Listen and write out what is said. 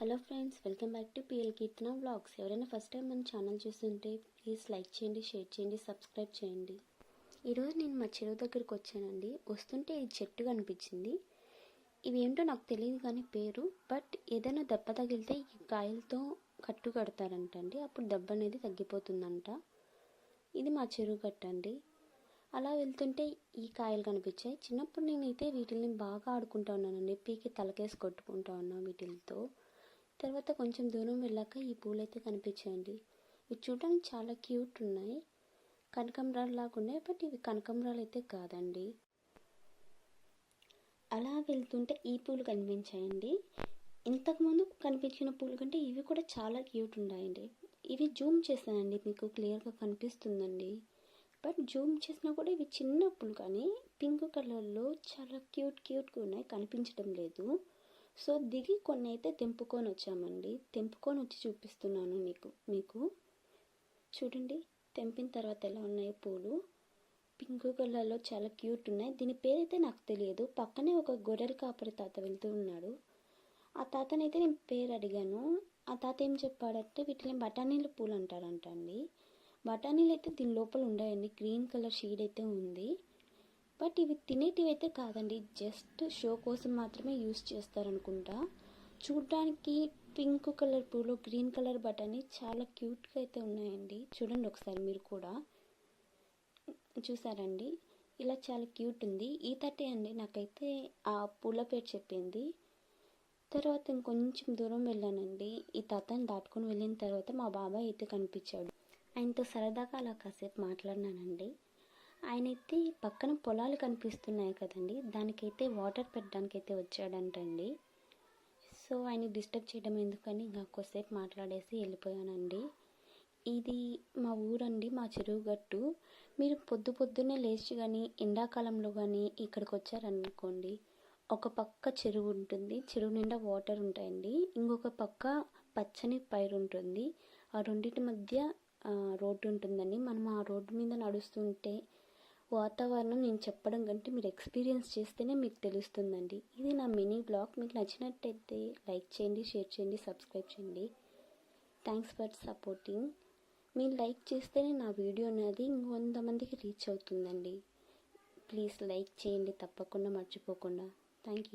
Hello friends welcome back to PL Keerthana vlogs. ఎవరైనా first time మన channel చూస్తుంటే please like చేయండి share చేయండి సబ్స్క్రైబ్ చేయండి. ఈరోజు నేను మా చెరువు దగ్గరికి వచ్చానండి. వస్తుంటే ఈ చెట్టు కనిపించింది. ఇవి ఏంటో నాకు తెలియదు కానీ పేరు బట్ ఏదైనా దెబ్బ తగిలితే ఈ కాయలతో కట్టు కడతారంటండి. అప్పుడు దెబ్బ అనేది తగ్గిపోతుందంట. ఇది మా చెరువు కట్ట అండి. అలా వెళ్తుంటే ఈ కాయలు కనిపించాయి. చిన్నప్పుడు నేనైతే వీటిని బాగా ఆడుకుంటా ఉన్నానండి. పీకి తలకేసి కొట్టుకుంటా ఉన్నా వీటితో తర్వాత కొంచెం దూరం వెళ్ళాక ఈ పూలు అయితే కనిపించాయండి. ఇవి చూడడానికి చాలా క్యూట్ ఉన్నాయి. కనకంబరాలు లాగా ఉన్నాయి. బట్ ఇవి కనకంబరాలు అయితే కాదండి. అలా వెళ్తుంటే ఈ పూలు కనిపించాయండి. ఇంతకుముందు కనిపించిన పూలు కంటే ఇవి కూడా చాలా క్యూట్ ఉన్నాయండి. ఇవి జూమ్ చేశానండి. మీకు క్లియర్గా కనిపిస్తుందండి. బట్ జూమ్ చేసినా కూడా ఇవి చిన్న పూలు కానీ పింక్ కలర్లో చాలా క్యూట్ క్యూట్గా ఉన్నాయి. కనిపించడం లేదు. సో దిగి కొన్ని అయితే తెంపుకొని వచ్చామండి తెంపుకొని వచ్చి చూపిస్తున్నాను మీకు మీకు. చూడండి తెంపిన తర్వాత ఎలా ఉన్నాయి పూలు. పింక్ కలర్లో చాలా క్యూట్ ఉన్నాయి దీని పేరైతే నాకు తెలియదు. పక్కనే ఒక గొర్రెల కాపరి తాత వెళ్తూ ఉన్నాడు. ఆ తాతనైతే నేను పేరు అడిగాను. ఆ తాత ఏం చెప్పాడంటే వీటిని బఠానీల పూలు అంటారంట అండి బఠానీలు అయితే దీని లోపల ఉన్నాయండి గ్రీన్ కలర్ షీడ్ అయితే ఉంది. బట్ ఇవి తినేటివి అయితే కాదండి. జస్ట్ షో కోసం మాత్రమే యూస్ చేస్తారనుకుంటా. చూడడానికి పింక్ కలర్ పూలు గ్రీన్ కలర్ బఠానీ చాలా క్యూట్గా అయితే ఉన్నాయండి. చూడండి ఒకసారి మీరు కూడా. చూసారండి? ఇలా చాలా క్యూట్ ఉంది. ఈ తట్టే అండి. నాకైతే ఆ పూల పేరు చెప్పింది. తర్వాత ఇంకొంచెం దూరం వెళ్ళానండి. ఈ తాతని దాటుకొని వెళ్ళిన తర్వాత మా బాబాయ్ అయితే కనిపించాడు. ఆయనతో సరదాగా అలా కాసేపు మాట్లాడినానండి. ఆయనైతే పక్కన పొలాలు కనిపిస్తున్నాయి కదండి. దానికైతే వాటర్ పెట్టడానికైతే వచ్చాడంటండి. సో ఆయన డిస్టర్బ్ చేయడం ఎందుకని ఇంకా కొద్దిసేపు మాట్లాడేసి వెళ్ళిపోయానండి. ఇది మా ఊరండి మా చెరువు గట్టు. మీరు పొద్దు పొద్దున్నే లేచి కానీ ఎండాకాలంలో కానీ ఇక్కడికి వచ్చారనుకోండి ఒక పక్క చెరువు ఉంటుంది చెరువు నిండా వాటర్ ఉంటాయండి. ఇంకొక పక్క పచ్చని పైరు ఉంటుంది. ఆ రెండింటి మధ్య రోడ్డు ఉంటుందండి. మనం ఆ రోడ్డు మీద నడుస్తుంటే వాతావరణం నేను చెప్పడం కంటే మీరు ఎక్స్పీరియన్స్ చేస్తేనే మీకు తెలుస్తుందండి. ఇది నా మినీ బ్లాగ్. మీకు నచ్చినట్టయితే లైక్ చేయండి షేర్ చేయండి సబ్స్క్రైబ్ చేయండి. థ్యాంక్స్ ఫర్ సపోర్టింగ్ మీరు లైక్ చేస్తేనే నా వీడియో అనేది ఇంకొంత మందికి రీచ్ అవుతుందండి. ప్లీజ్ లైక్ చేయండి తప్పకుండా మర్చిపోకుండా. Thank you